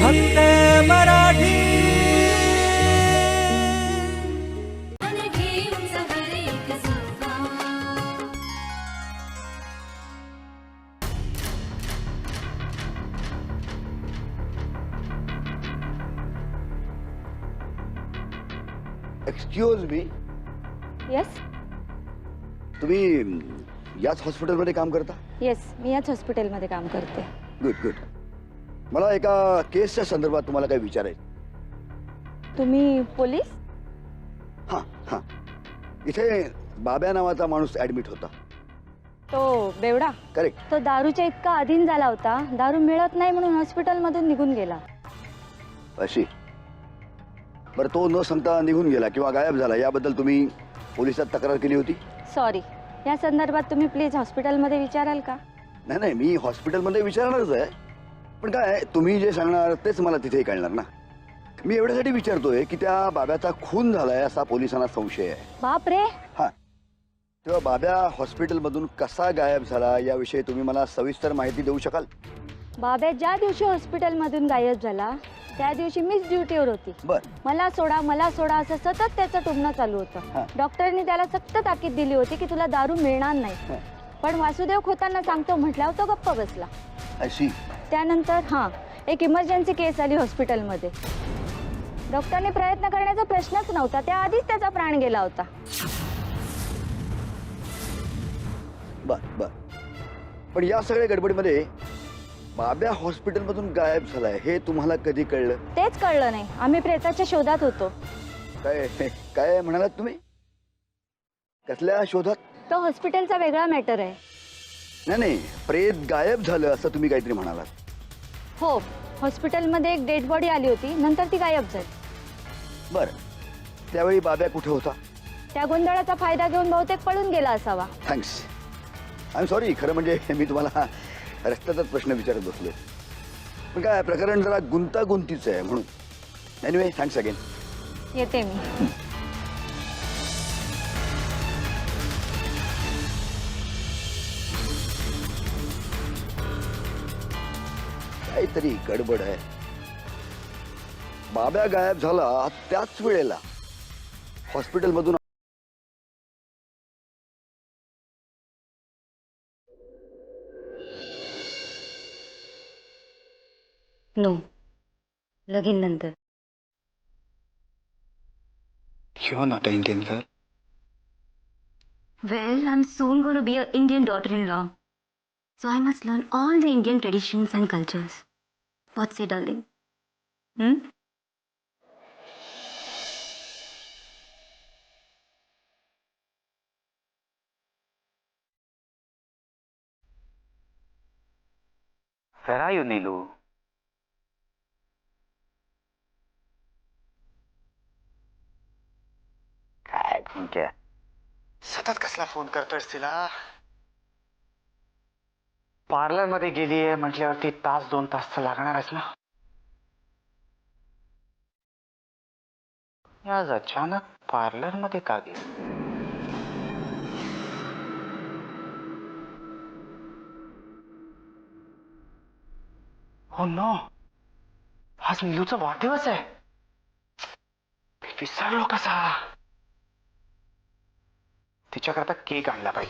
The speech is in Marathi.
फक्त मराठी. एक्सक्यूज मी येस तुम्ही याच हॉस्पिटलमध्ये काम करता? येस मी याच हॉस्पिटलमध्ये काम करते. गुड गुड मला एका केसच्या संदर्भात तुम्हाला काही विचारायचं तुम्ही पोलीस? हां हां. इथे बाब्या नावाचा माणूस ॲडमिट होता. तो बेवडा? करेक्ट तो दारूच्या इतका अधीन झाला होता दारू मिळत नाही म्हणून हॉस्पिटलमधून निघून गेला. अशी. बरं तो न सांगता निघून गेला किंवा गायब झाला याबद्दल तुम्ही पोलिसात तक्रार केली होती? सॉरी या संदर्भात तुम्ही प्लीज हॉस्पिटलमध्ये विचाराल का? नाही नाही मी हॉस्पिटलमध्ये विचारणारच आहे. पण काय तुम्ही जे सांगणार तेच मला तिथेही कळणार ना. मी एवढ्यासाठी विचारतोय की त्या बाब्याचा खून झालाय असा पोलिसांना संशय आहे. बाप रे! हा. तेव्हा बाब्या हॉस्पिटलमधून कसा गायब झाला याविषयी तुम्ही मला सविस्तर माहिती देऊ शकाल? बाब्या ज्या दिवशी हॉस्पिटलमधून गायब झाला त्या दिवशी मीच ड्युटीवर होती. बर. मला सोडा मला सोडा असं सतत त्याचं टुमणं चालू हा. होतं डॉक्टरनी त्याला सक्त ताकीद दिली होती की तुला दारू मिळणार नाही. पण वासुदेव खोतांना सांगतो म्हटल्यावर तो गप्प बसला. अशी त्यानंतर हां एक इमर्जन्सी केस आली हॉस्पिटलमध्ये डॉक्टरने प्रयत्न करण्याचा प्रश्नच नव्हता. त्याआधीच त्याचा प्राण गेला होता. बर बर. पण या सगळ्या गडबडीमध्ये बाब्या हॉस्पिटलमधून गायब झालाय हे तुम्हाला कधी कळलं? तेच कळलं नाही. आम्ही प्रेताच्या शोधात होतो. काय काय म्हणालात तुम्ही? कसल्या शोधात? तो हॉस्पिटलचा वेगळा मॅटर आहे. नाही नाही. प्रेत गायब झालं असं तुम्ही काहीतरी म्हणालात. हो हॉस्पिटलमध्ये एक डेड बॉडी आली होती नंतर ती गायब झाली. बर. त्यावेळी बाब्या कुठे होता? त्या गोंधळाचा फायदा घेऊन बहुतेक पळून गेला असावा. थँक्स आय एम सॉरी खरं म्हणजे मी तुम्हाला रस्त्यातच प्रश्न विचारत बसलो पण काय प्रकरण जरा गुंतागुंतीचं आहे म्हणून. एनिवे थँक्स अगेन येते मी. काहीतरी गडबड आहे. बाब्या गायब झाला हॉस्पिटल मधून नो लगीन नंतर. क्यों not Indian sir well I am soon gonna be a Indian daughter in law so I must learn all the Indian traditions and cultures What say, darling? Hmm? Where are you, Nilu? काय सतत कसला फोन करतोयस तिला पार्लरमध्ये गेलीये म्हटल्यावरती तास दोन तास तर लागणारच ना. आज अचानक पार्लरमध्ये का गेली? Oh हो नो आज नीलूचा वाढदिवस आहे. विसरलो कसा? तिच्याकरता केक आणला पाहिजे.